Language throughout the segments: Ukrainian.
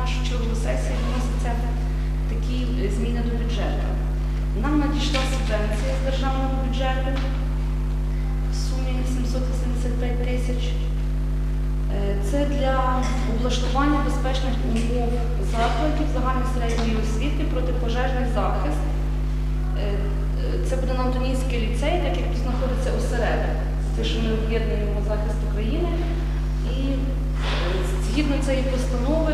нашу чергову сесію вносяться такі е, зміни до бюджету. Нам надійшла субвенція з державного бюджету в сумі 785 тисяч. Е, Це для облаштування безпечних умов закладів загальної середньої освіти, протипожежний захист. Е, Це буде Антонійський ліцей, так як тут знаходиться осередок. Те, що ми об'єднуємо захист України. І згідно цієї постанови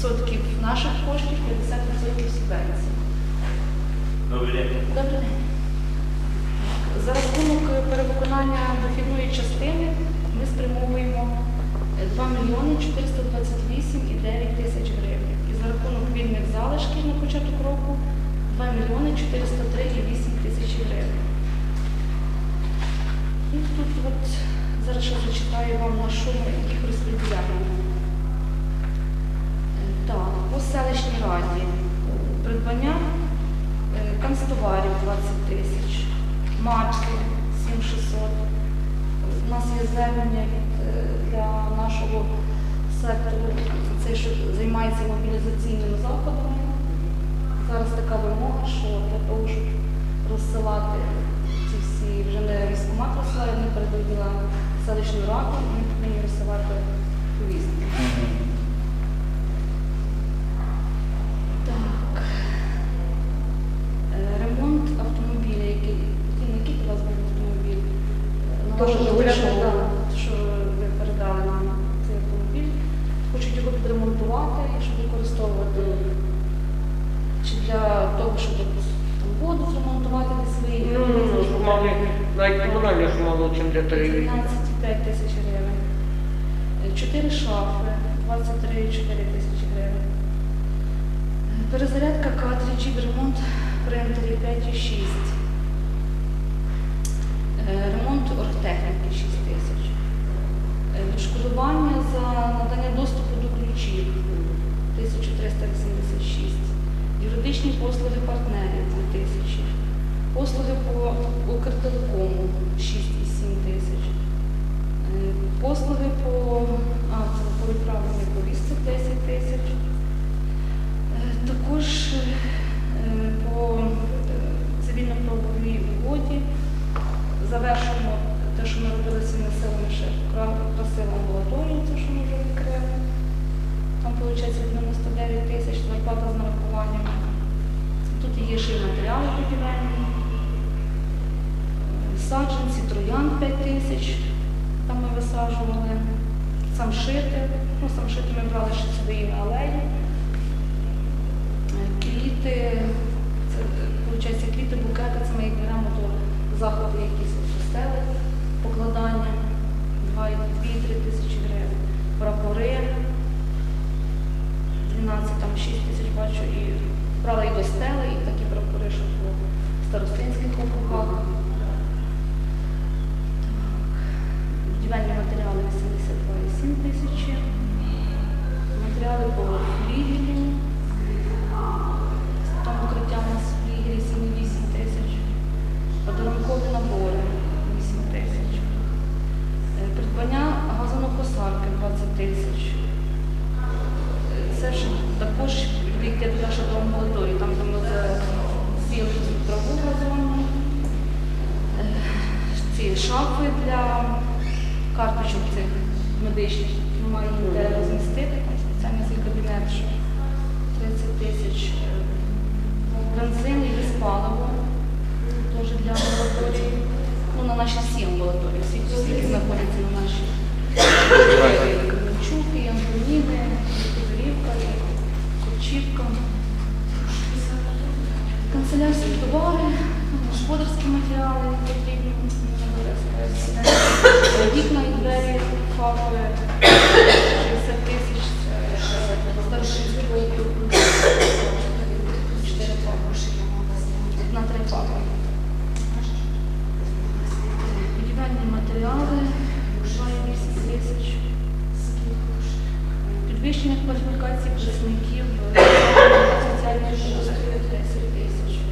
50% наших коштів, 50% субвенцій. Добрий день. Добрий день. За рахунок перевиконання дохідної частини ми спрямовуємо е, 2 мільйони 428,9 тисяч гривень. І за рахунок вільних залишків на початок року 2 мільйони 403,8 тисяч гривень. І тут от зараз ще зачитаю вам на що ми їх розподіляємо. Селищній раді придбання е, канцтоварів 20 тисяч, марки 7600. У нас є звернення е, для нашого сектору, цей, що займається мобілізаційними заходами. Зараз така вимога, що для того, щоб розсилати ці всі, вже не військомат розсилає, вони передають на селищну раду, ми повинні розсилати повістки. Для того, щоб там воду зремонтувати для своїх. Ну, ну, що мали, навіть комунальні ж мало чим для перевірки. 13,5 тисяч гривень. Чотири шафи, 23,4 тисячі гривень. Перезарядка картриджів, ремонт принтерів 5,6. Е, Ремонт оргтехніки 6 тисяч. Е, Відшкодування за надання доступу до ключів 1386. Юридичні послуги партнерів 2 тисячі. Послуги по Укртелекому 6,7 тисяч. Е, Послуги по, а, по відправленню повісток 10 тисяч. Е, Також е, по е, цивільно-правовій угоді завершуємо те, що ми робили своїми силами, ще красиву амбулаторію, це що ми вже відкрили. Там виходить 99 тисяч, зарплата з нарахуваннями. Тут є ще й матеріали будівельні. Саджанці, троян 5 тисяч, там ми висаджували. Самшити, ну самшити ми брали ще алею. Е, Квіти, це виходить, квіти, букети, це ми їх беремо до заходу якісь стели, покладання 2,3 тисячі гривень. Прапори 12, там 6 тисяч бачу, і брала і до стели, і такі прапори, що по старостинських округах. Так. Будівельні матеріали 82,7 тисячі. Матеріали по флігелі, Там укриття у нас флігелі 7,8 тисяч. Подарункові набори 8 тисяч. Е, Придбання газонокосарки 20 тисяч. Це ж також йде туди, що до амбулаторії, там де ми засіяли траву газонну. Е, Ці шафи для карточок цих медичних. Немає їх де розмістити, там спеціальний свій кабінет, що 30 тисяч. Е, Бензин і паливо теж для амбулаторії. Ну, на наші всі амбулаторії, всі, всі які знаходяться на нашій. Чуки, і Антоніни, і Кузурівка, і Копчівка. Канцелярські товари, господарські матеріали потрібні. Вікна і двері, фаби, 60 тисяч, це старшинські округ. Чотири фаби. На три фаби. Будівельні матеріали, 2,8 тисяч. Підвищення кваліфікації працівників е, соціальної служби 10 тисяч.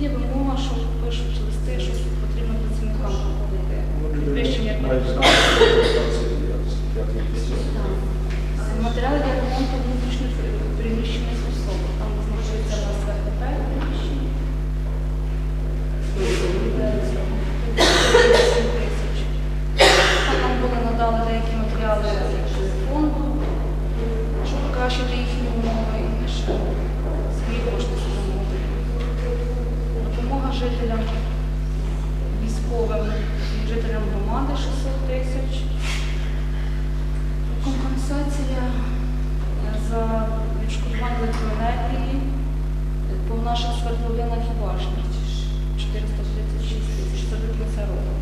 Є вимога, що пишуть листи, що потрібно працівникам проходити. Підвищення. Матеріали для ремонту внутрішніх приміщених особ. Там знаходиться у нас ВХП приміщення. Там нам були надали деякі матеріали з фонду, щоб покращити їхні умови і ми ще свої кошти зробили. Допомога жителям військовим і жителям громади 600 тисяч. Компенсація за відшкодування електроенергії по наших свердловинах і башнях 436 тисяч. Це до кінця року.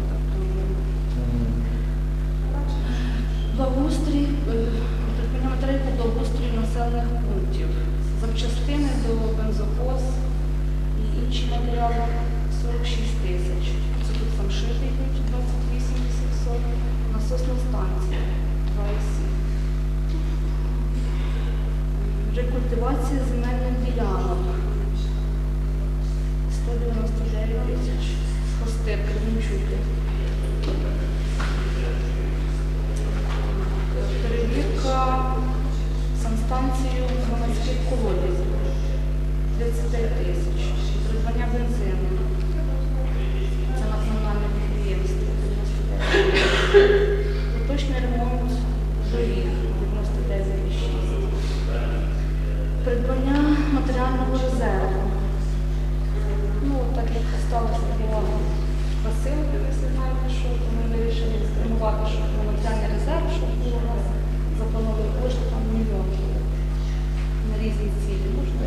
Благоустрій, е, по благоустрію населених пунктів, запчастини до бензопоз і інші матеріали 46 тисяч. Це тут самшити йдуть 28 800, насосна станція 2,7. Рекультивація земельних ділянок 199 тисяч. Хостир, Кременчуки. Перевірка санстанції громадських колодязів 35 тисяч. Придбання бензину. Це національне підприємство 99 тисяч. Поточний ремонт доріг 99,6. Придбання матеріального резерву. Ну, так як сталося була Василки, ви всі знаєте, що то ми вирішили спрямувати, щоб на матеріальний резерв, щоб було у нас заплановано кошти там мільйон було на різні цілі. Можна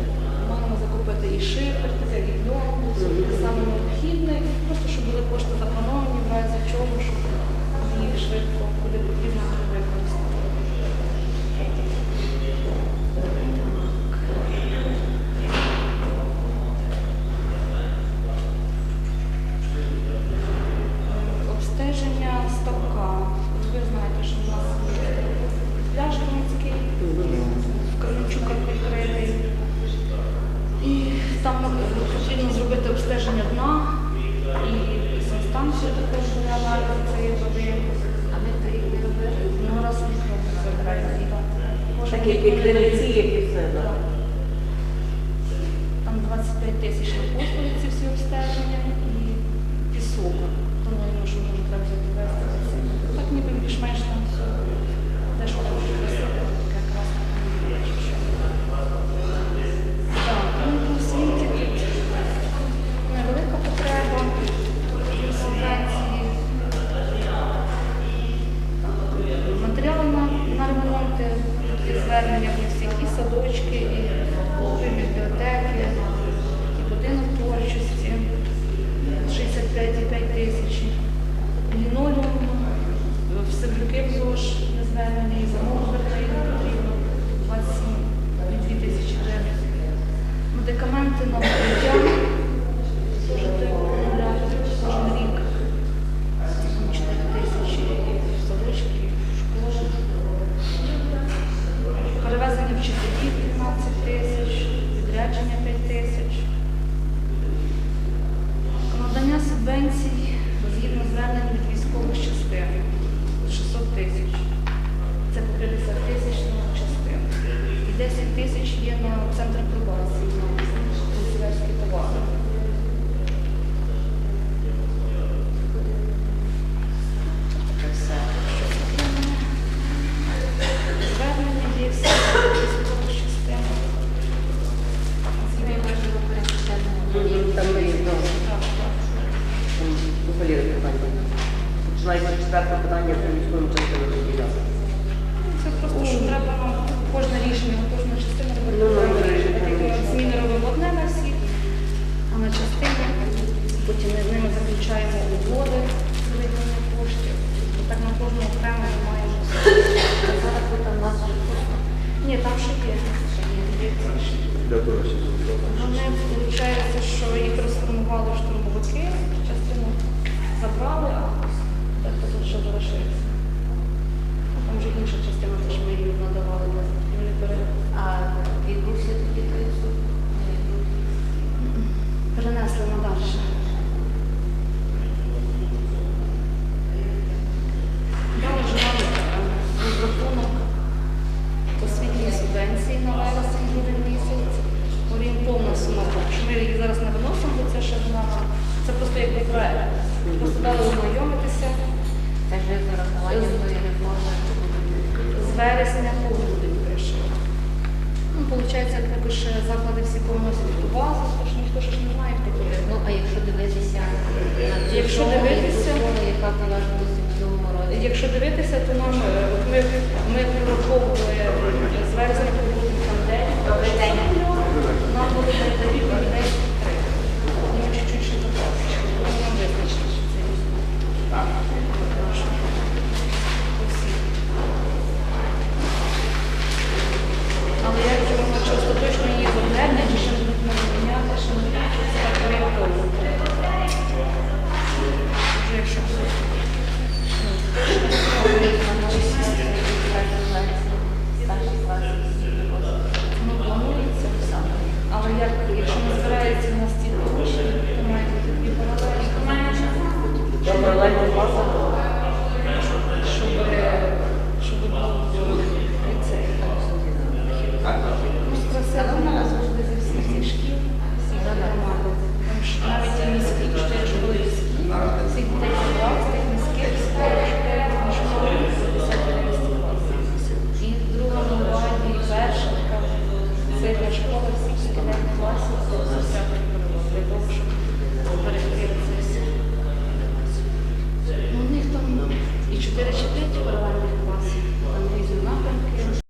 маємо закупити і шифер, таке і пленку, це саме необхідне, і просто щоб були кошти заплановані, в разі чого, щоб їх швидко куди потрібно використати. Обстеження ставка. Ви знаєте, що в нас є пляж Кам'янський, в Кременчуках відкритий. І там е, потрібно зробити обстеження дна і санстанцію також для аналізу цієї води. А ми то їх не робили. Ну, раз в рік робимо забираємо. Так як і криниці, як і все, так. Там 25 тисяч на послуги ці всі обстеження і пісок. Плануємо, що може треба довести. Так ніби більш-менш там все. Де що там вже просити, якраз там не є, чи що. Так, ну і по освіті тут невелика потреба в субвенції. Матеріали на, на ремонти, тут є звернення по всіх і садочки, і клуби, і бібліотеки, і будинок творчості 65,5 тисяч. Лінолеум, в Сибрюки в ЗОЖ не звернення, і замовлення потрібно 27 тисячі гривень. Медикаменти на укриття теж треба оновляти кожен рік. 4 тисячі в садочки, в школу. Перевезення вчителів 15 тисяч, відрядження 5 тисяч. Надання субвенцій згідно звернень від військових частин 600 тисяч. Це по 50 тисяч на частину. І 10 тисяч є на центр пробації, на канцелярські товари. Це все. Що це для мене? Звернення є всі військових частин. Ми можемо перечитати. Мгм, Там ми їх знову. Так, так. Валіри питання. Починається четверте питання про військову частину виділяти. Це просто, що треба нам кожне рішення, кожна частина робити Ну, ну, ну, рішення. ну, ну, Зміни робимо одне на всіх, а на частині потім ми з ними заключаємо угоди з виділення коштів. Так на кожну окремо ми маємо. Зараз ви там нас вже просто. Ні, там ще є. Вони, виходить, що їх розформували штурмовики, частину забрали, а дехто тут що залишилося. Там вже інша частина, теж ми їм надавали. на А відбувся тоді той суд? Перенесли на далі. лише заклади всікому освіту базу, тож ніхто ж не має, про. Ну, а якщо дивитися якщо дивитися, яка була ж у 87 році? Якщо дивитися, то нам е, от ми, ми прораховували з вересня по грудень там день, нам було 9 людей.